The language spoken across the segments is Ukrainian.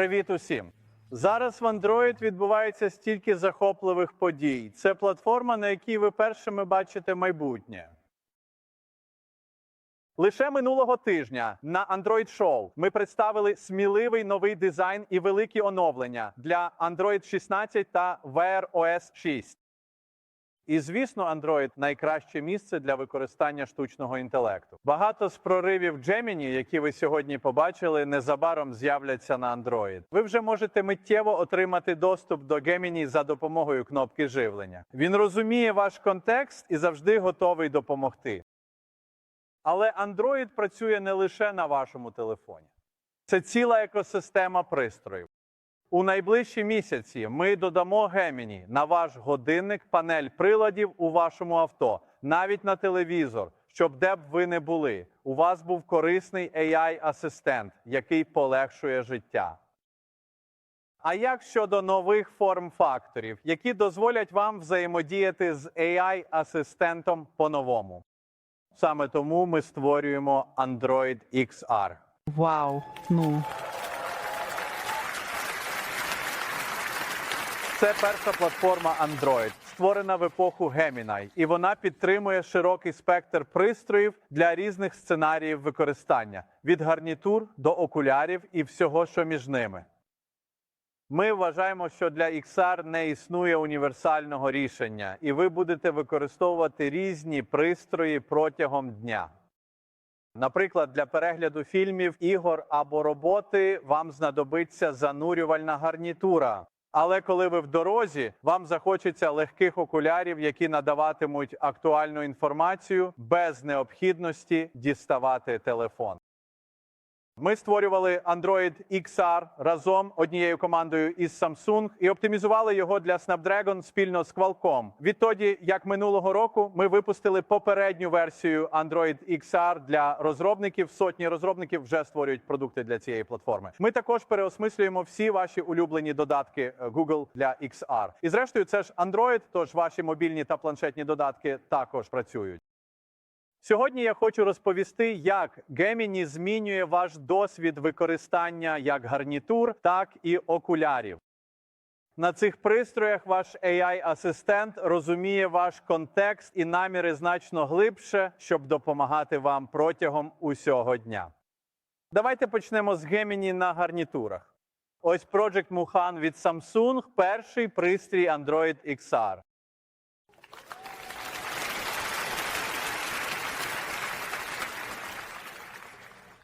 Привіт усім! Зараз в Android відбувається стільки захопливих подій. Це платформа, на якій ви першими бачите майбутнє. Лише минулого тижня на Android Show ми представили сміливий новий дизайн і великі оновлення для Android 16 та Wear OS 6. І звісно, Android – найкраще місце для використання штучного інтелекту. Багато з проривів Gemini, які ви сьогодні побачили, незабаром з'являться на Android. Ви вже можете миттєво отримати доступ до Gemini за допомогою кнопки живлення. Він розуміє ваш контекст і завжди готовий допомогти. Але Android працює не лише на вашому телефоні. Це ціла екосистема пристроїв. У найближчі місяці ми додамо Gemini на ваш годинник, панель приладів у вашому авто, навіть на телевізор, щоб де б ви не були, у вас був корисний AI-асистент, який полегшує життя. А як щодо нових форм-факторів, які дозволять вам взаємодіяти з AI-асистентом по-новому? Саме тому ми створюємо Android XR. Вау, ну Це перша платформа Android, створена в епоху Gemini, і вона підтримує широкий спектр пристроїв для різних сценаріїв використання від гарнітур до окулярів і всього, що між ними. Ми вважаємо, що для XR не існує універсального рішення, і ви будете використовувати різні пристрої протягом дня. Наприклад, для перегляду фільмів, ігор або роботи вам знадобиться занурювальна гарнітура. Але коли ви в дорозі, вам захочеться легких окулярів, які надаватимуть актуальну інформацію без необхідності діставати телефон. Ми створювали Android XR разом однією командою із Samsung і оптимізували його для Snapdragon спільно з Qualcomm. Відтоді, як минулого року, ми випустили попередню версію Android XR для розробників. Сотні розробників вже створюють продукти для цієї платформи. Ми також переосмислюємо всі ваші улюблені додатки е, Google для XR. І зрештою, це ж Android, тож ваші мобільні та планшетні додатки також працюють. Сьогодні я хочу розповісти, як Gemini змінює ваш досвід використання як гарнітур, так і окулярів. На цих пристроях ваш AI-асистент розуміє ваш контекст і наміри значно глибше, щоб допомагати вам протягом усього дня. Давайте почнемо з Gemini на гарнітурах. Ось Project Muhan від Samsung, перший пристрій Android XR.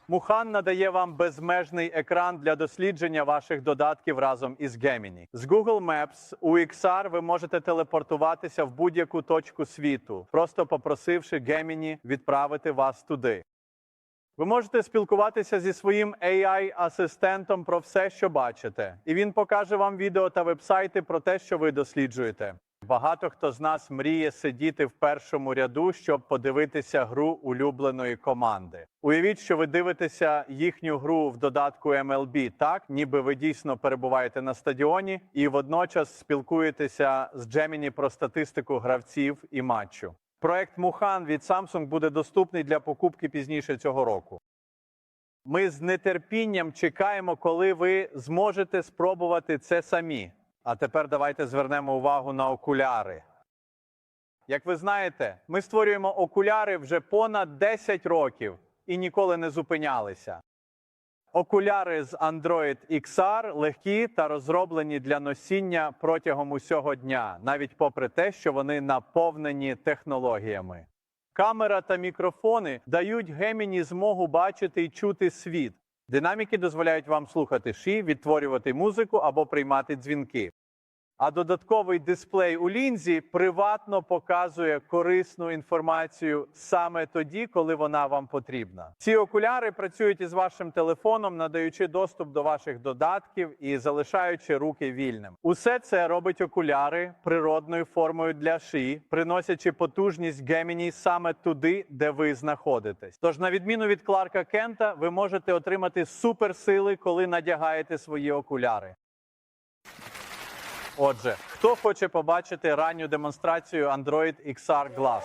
Мухан надає вам безмежний екран для дослідження ваших додатків разом із Gemini. З Google Maps у XR ви можете телепортуватися в будь-яку точку світу, просто попросивши Gemini відправити вас туди. Ви можете спілкуватися зі своїм AI-асистентом про все, що бачите, і він покаже вам відео та вебсайти про те, що ви досліджуєте. Багато хто з нас мріє сидіти в першому ряду, щоб подивитися гру улюбленої команди. Уявіть, що ви дивитеся їхню гру в додатку MLB, так ніби ви дійсно перебуваєте на стадіоні і водночас спілкуєтеся з Gemini про статистику гравців і матчу. Проект Мухан від Samsung буде доступний для покупки пізніше цього року. Ми з нетерпінням чекаємо, коли ви зможете спробувати це самі. А тепер давайте звернемо увагу на окуляри. Як ви знаєте, ми створюємо окуляри вже понад 10 років і ніколи не зупинялися. Окуляри з Android XR легкі та розроблені для носіння протягом усього дня, навіть попри те, що вони наповнені технологіями. Камера та мікрофони дають Gemini змогу бачити і чути світ. Динаміки дозволяють вам слухати ші, відтворювати музику або приймати дзвінки. А додатковий дисплей у лінзі приватно показує корисну інформацію саме тоді, коли вона вам потрібна. Ці окуляри працюють із вашим телефоном, надаючи доступ до ваших додатків і залишаючи руки вільним. Усе це робить окуляри природною формою для шиї, приносячи потужність Gemini саме туди, де ви знаходитесь. Тож, на відміну від Кларка Кента, ви можете отримати суперсили, коли надягаєте свої окуляри. Отже, хто хоче побачити ранню демонстрацію Android XR Glass?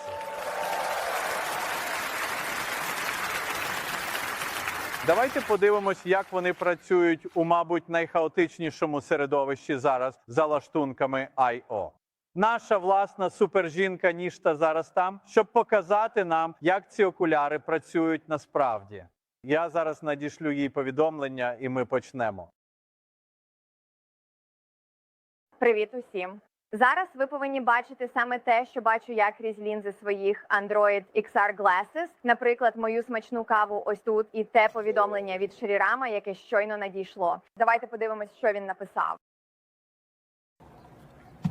Давайте подивимось, як вони працюють у, мабуть, найхаотичнішому середовищі зараз за лаштунками I.O. Наша власна супержінка Нішта зараз там, щоб показати нам, як ці окуляри працюють насправді. Я зараз надішлю їй повідомлення, і ми почнемо. Привіт усім! Зараз ви повинні бачити саме те, що бачу я крізь лінзи своїх Android XR Glasses, наприклад, мою смачну каву ось тут, і те повідомлення від Шрірама, яке щойно надійшло. Давайте подивимось, що він написав.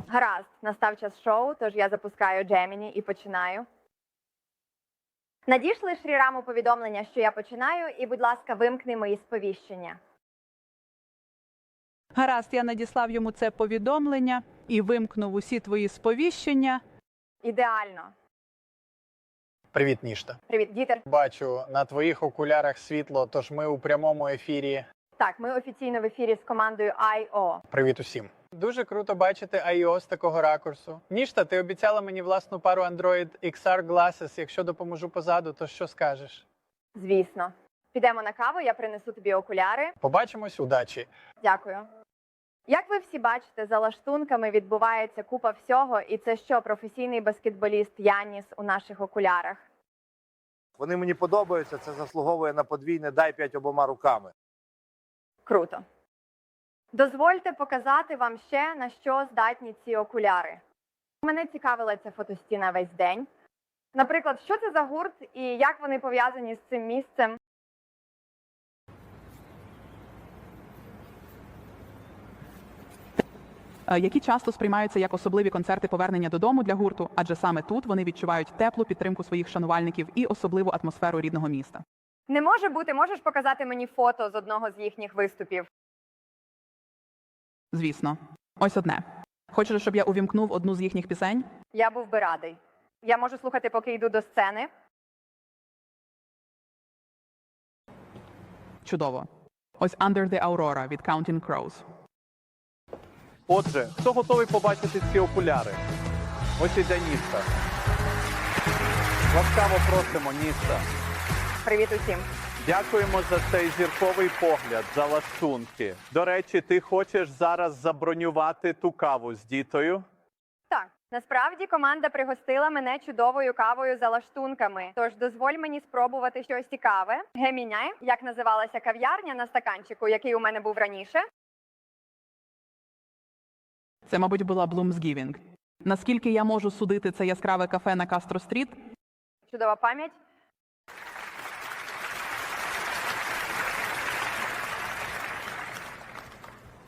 Гаразд, настав час шоу, тож я запускаю Gemini і починаю. Надійшли Шріраму повідомлення, що я починаю, і, будь ласка, вимкни мої сповіщення. Гаразд, я надіслав йому це повідомлення і вимкнув усі твої сповіщення. Ідеально. Привіт, Нішта. Привіт, Дітер. Бачу на твоїх окулярах світло, тож ми у прямому ефірі. Так, ми офіційно в ефірі з командою IO. Привіт усім. Дуже круто бачити IO з такого ракурсу. Нішта, ти обіцяла мені власну пару Android XR Glasses. Якщо допоможу позаду, то що скажеш? Звісно. Підемо на каву, я принесу тобі окуляри. Побачимось, удачі. Дякую. Як ви всі бачите, за лаштунками відбувається купа всього, і це що, професійний баскетболіст Яніс у наших окулярах? Вони мені подобаються, це заслуговує на подвійне дай п'ять обома руками. Круто. Дозвольте показати вам ще на що здатні ці окуляри. Мене цікавила ця фотостіна весь день. Наприклад, що це за гурт і як вони пов'язані з цим місцем? Які часто сприймаються як особливі концерти повернення додому для гурту, адже саме тут вони відчувають теплу підтримку своїх шанувальників і особливу атмосферу рідного міста. Не може бути, можеш показати мені фото з одного з їхніх виступів. Звісно, ось одне. Хочеш, щоб я увімкнув одну з їхніх пісень? Я був би радий. Я можу слухати, поки йду до сцени. Чудово. Ось Under the Aurora від Counting Crows. Отже, хто готовий побачити ці окуляри? Ось іде Ніста. Ласкаво просимо, Ніста. Привіт усім. Дякуємо за цей зірковий погляд, за лаштунки. До речі, ти хочеш зараз забронювати ту каву з дітою? Так, насправді команда пригостила мене чудовою кавою за лаштунками. Тож дозволь мені спробувати щось цікаве. Геміняй, як називалася кав'ярня на стаканчику, який у мене був раніше. Це, мабуть, була Bloomsgiving. Наскільки я можу судити це яскраве кафе на Кастро Стріт? Чудова пам'ять.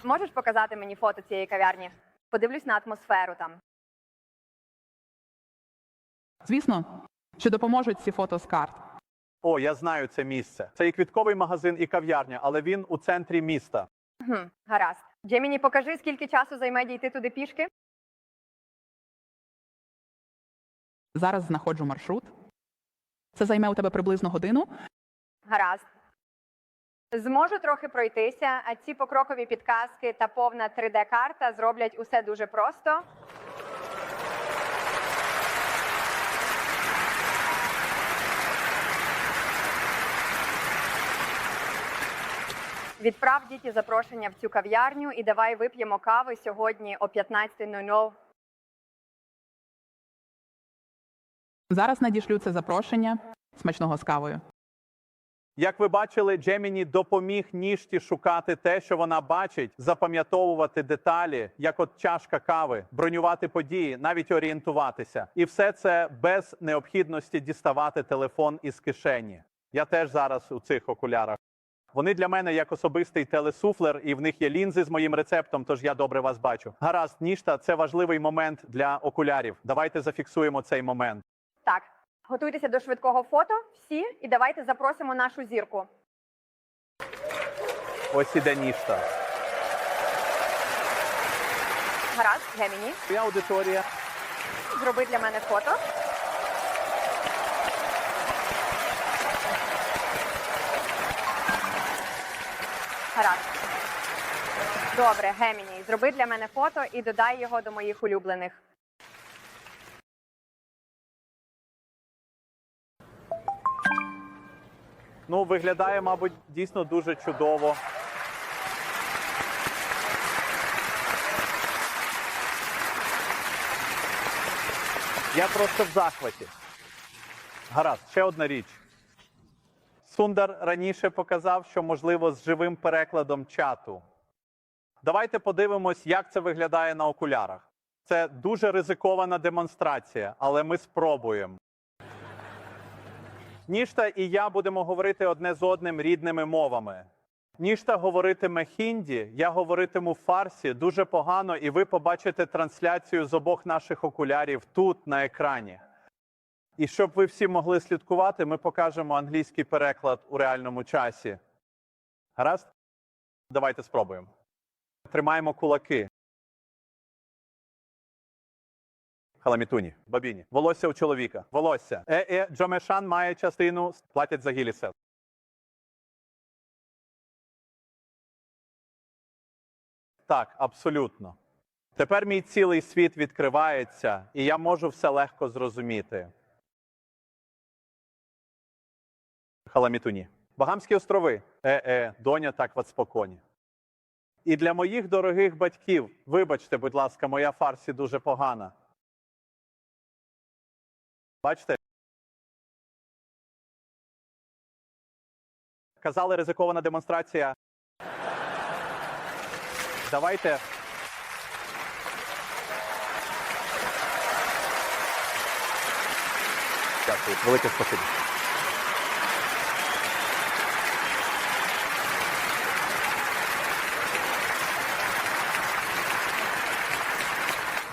Можеш показати мені фото цієї кав'ярні? Подивлюсь на атмосферу там. Звісно, чи допоможуть ці фото з карт? О, я знаю це місце. Це і квітковий магазин, і кав'ярня, але він у центрі міста. Хм, гаразд. Джеміні, покажи, скільки часу займе дійти туди пішки. Зараз знаходжу маршрут. Це займе у тебе приблизно годину. Гаразд. Зможу трохи пройтися, а ці покрокові підказки та повна 3D-карта зроблять усе дуже просто. Відправ діті запрошення в цю кав'ярню і давай вип'ємо кави сьогодні о 15.00. Зараз надішлю це запрошення смачного з кавою. Як ви бачили, Джеміні допоміг ніжті шукати те, що вона бачить, запам'ятовувати деталі, як от чашка кави, бронювати події, навіть орієнтуватися. І все це без необхідності діставати телефон із кишені. Я теж зараз у цих окулярах. Вони для мене як особистий телесуфлер, і в них є лінзи з моїм рецептом, тож я добре вас бачу. Гаразд, ніжта це важливий момент для окулярів. Давайте зафіксуємо цей момент. Так, готуйтеся до швидкого фото всі, і давайте запросимо нашу зірку. Ось іде ніжта. Гаразд, Геміні, Моя аудиторія. зроби для мене фото. Гаразд. Добре, Геміні, зроби для мене фото і додай його до моїх улюблених. Ну, виглядає, мабуть, дійсно дуже чудово. Я просто в захваті. Гаразд, ще одна річ. Сундар раніше показав, що можливо з живим перекладом чату. Давайте подивимось, як це виглядає на окулярах. Це дуже ризикована демонстрація, але ми спробуємо. Нішта і я будемо говорити одне з одним рідними мовами. Нішта говоритиме хінді, я говоритиму фарсі дуже погано, і ви побачите трансляцію з обох наших окулярів тут на екрані. І щоб ви всі могли слідкувати, ми покажемо англійський переклад у реальному часі. Гаразд? Давайте спробуємо. Тримаємо кулаки. Халамітуні, бабіні. Волосся у чоловіка. Волосся. Е, е, Джомешан має частину, платять за гілісе. Так, абсолютно. Тепер мій цілий світ відкривається, і я можу все легко зрозуміти. Халамітуні. Багамські острови. Е-е, доня так в Ацпоконі. І для моїх дорогих батьків, вибачте, будь ласка, моя фарсі дуже погана. Бачите? Казали, ризикована демонстрація. Давайте. Дякую. Велике спасибі.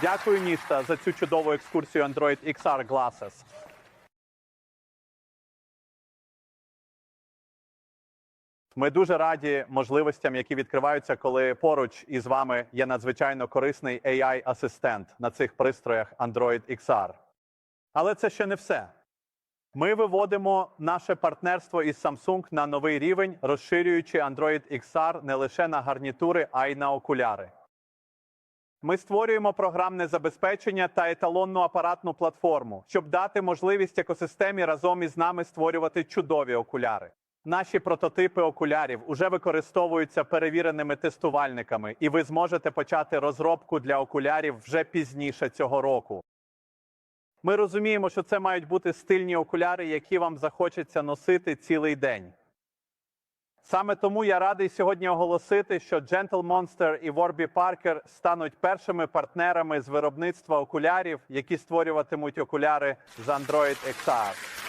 Дякую, Нішта, за цю чудову екскурсію Android XR Glasses. Ми дуже раді можливостям, які відкриваються, коли поруч із вами є надзвичайно корисний AI-асистент на цих пристроях Android XR. Але це ще не все. Ми виводимо наше партнерство із Samsung на новий рівень, розширюючи Android XR не лише на гарнітури, а й на окуляри. Ми створюємо програмне забезпечення та еталонну апаратну платформу, щоб дати можливість екосистемі разом із нами створювати чудові окуляри. Наші прототипи окулярів уже використовуються перевіреними тестувальниками, і ви зможете почати розробку для окулярів вже пізніше цього року. Ми розуміємо, що це мають бути стильні окуляри, які вам захочеться носити цілий день. Саме тому я радий сьогодні оголосити, що Gentle Monster і Warby Parker стануть першими партнерами з виробництва окулярів, які створюватимуть окуляри з Android XR.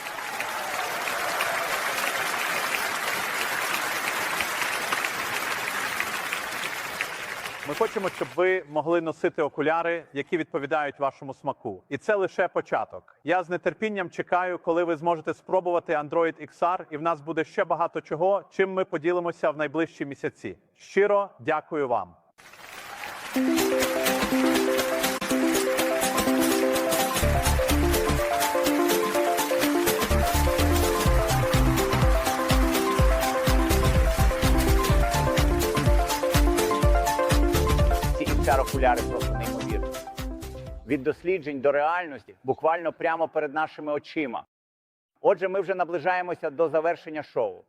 Ми хочемо, щоб ви могли носити окуляри, які відповідають вашому смаку. І це лише початок. Я з нетерпінням чекаю, коли ви зможете спробувати Android XR, і в нас буде ще багато чого, чим ми поділимося в найближчі місяці. Щиро дякую вам. Ці XR-окуляри просто неймовірні. Від досліджень до реальності буквально прямо перед нашими очима. Отже, ми вже наближаємося до завершення шоу.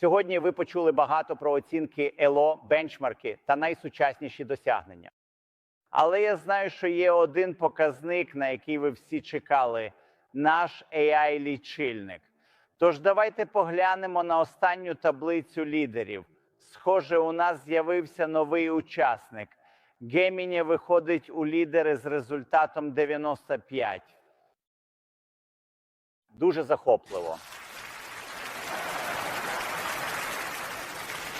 Сьогодні ви почули багато про оцінки ЕЛО, бенчмарки та найсучасніші досягнення. Але я знаю, що є один показник, на який ви всі чекали наш AI-лічильник. Тож давайте поглянемо на останню таблицю лідерів. Схоже, у нас з'явився новий учасник. Геміні виходить у лідери з результатом 95. Дуже захопливо.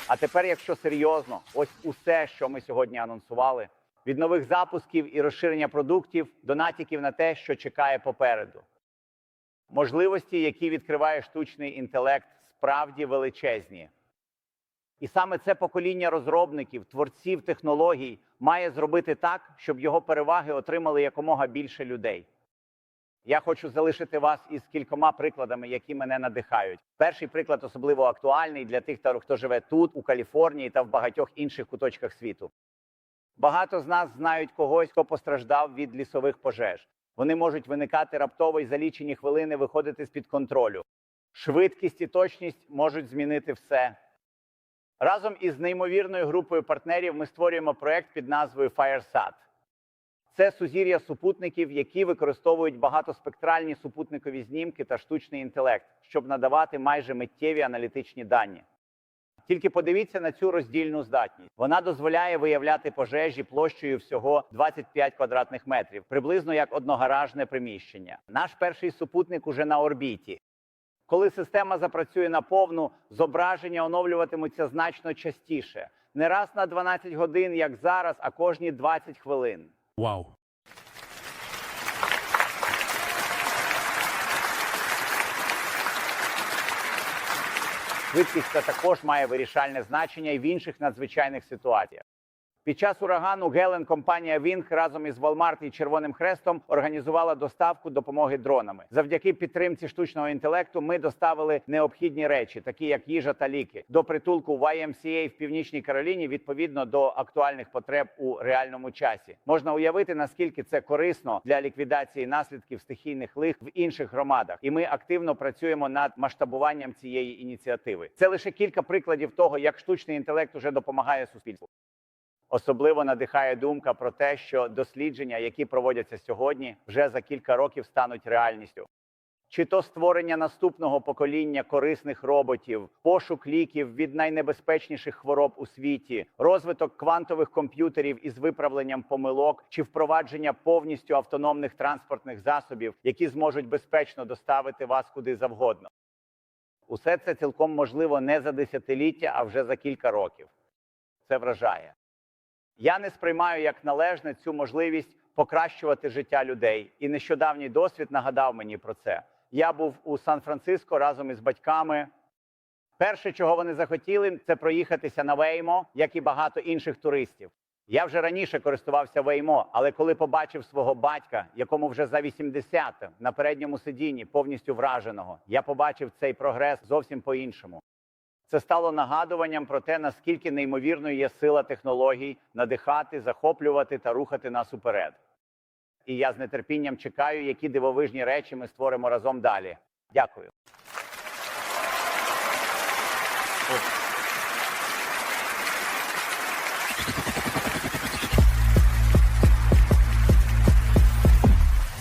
А тепер, якщо серйозно, ось усе, що ми сьогодні анонсували, від нових запусків і розширення продуктів до натяків на те, що чекає попереду. Можливості, які відкриває штучний інтелект, справді величезні. І саме це покоління розробників, творців технологій має зробити так, щоб його переваги отримали якомога більше людей. Я хочу залишити вас із кількома прикладами, які мене надихають. Перший приклад особливо актуальний для тих, хто живе тут, у Каліфорнії та в багатьох інших куточках світу. Багато з нас знають когось, хто постраждав від лісових пожеж. Вони можуть виникати раптово і за лічені хвилини виходити з під контролю. Швидкість і точність можуть змінити все. Разом із неймовірною групою партнерів ми створюємо проект під назвою FireSat. Це сузір'я супутників, які використовують багатоспектральні супутникові знімки та штучний інтелект, щоб надавати майже миттєві аналітичні дані. Тільки подивіться на цю роздільну здатність. Вона дозволяє виявляти пожежі площею всього 25 квадратних метрів, приблизно як одногаражне приміщення. Наш перший супутник уже на орбіті. Коли система запрацює наповну, зображення оновлюватимуться значно частіше. Не раз на 12 годин, як зараз, а кожні 20 хвилин. Вау. Швидкість це також має вирішальне значення і в інших надзвичайних ситуаціях. Під час урагану Гелен компанія Wing разом із Walmart і Червоним Хрестом організувала доставку допомоги дронами. Завдяки підтримці штучного інтелекту ми доставили необхідні речі, такі як їжа та ліки, до притулку YMCA в північній Кароліні відповідно до актуальних потреб у реальному часі. Можна уявити наскільки це корисно для ліквідації наслідків стихійних лих в інших громадах, і ми активно працюємо над масштабуванням цієї ініціативи. Це лише кілька прикладів того, як штучний інтелект уже допомагає суспільству. Особливо надихає думка про те, що дослідження, які проводяться сьогодні, вже за кілька років стануть реальністю. Чи то створення наступного покоління корисних роботів, пошук ліків від найнебезпечніших хвороб у світі, розвиток квантових комп'ютерів із виправленням помилок, чи впровадження повністю автономних транспортних засобів, які зможуть безпечно доставити вас куди завгодно. Усе це цілком можливо не за десятиліття, а вже за кілька років. Це вражає. Я не сприймаю як належне цю можливість покращувати життя людей. І нещодавній досвід нагадав мені про це. Я був у Сан-Франциско разом із батьками. Перше, чого вони захотіли, це проїхатися на Веймо, як і багато інших туристів. Я вже раніше користувався Веймо, але коли побачив свого батька, якому вже за 80 на передньому сидінні, повністю враженого, я побачив цей прогрес зовсім по-іншому. Це стало нагадуванням про те, наскільки неймовірною є сила технологій надихати, захоплювати та рухати нас уперед. І я з нетерпінням чекаю, які дивовижні речі ми створимо разом далі. Дякую.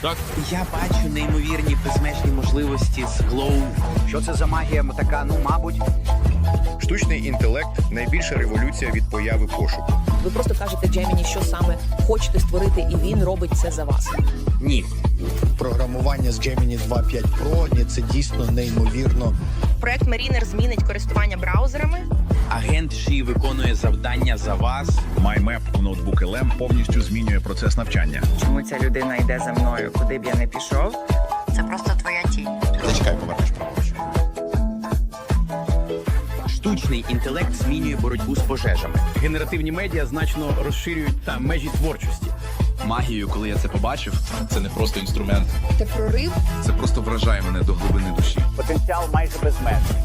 Так, Я бачу неймовірні безмежні можливості з Glow. Що це за магія така? Ну, мабуть, Штучний інтелект найбільша революція від появи пошуку. Ви просто кажете Джеміні, що саме хочете створити, і він робить це за вас. Ні, програмування з Gemini 2.5 Pro ні, це дійсно неймовірно. Проект Mariner змінить користування браузерами. агент G виконує завдання за вас. MyMap у ноутбук LM повністю змінює процес навчання. Чому ця людина йде за мною, куди б я не пішов? Це просто твоя тінь. Зачекай, повернеш Штучний інтелект змінює боротьбу з пожежами. генеративні медіа значно розширюють та межі творчості. Магію, коли я це побачив, це не просто інструмент. Це прорив. Це просто вражає мене до глибини душі. Потенціал майже безмежний.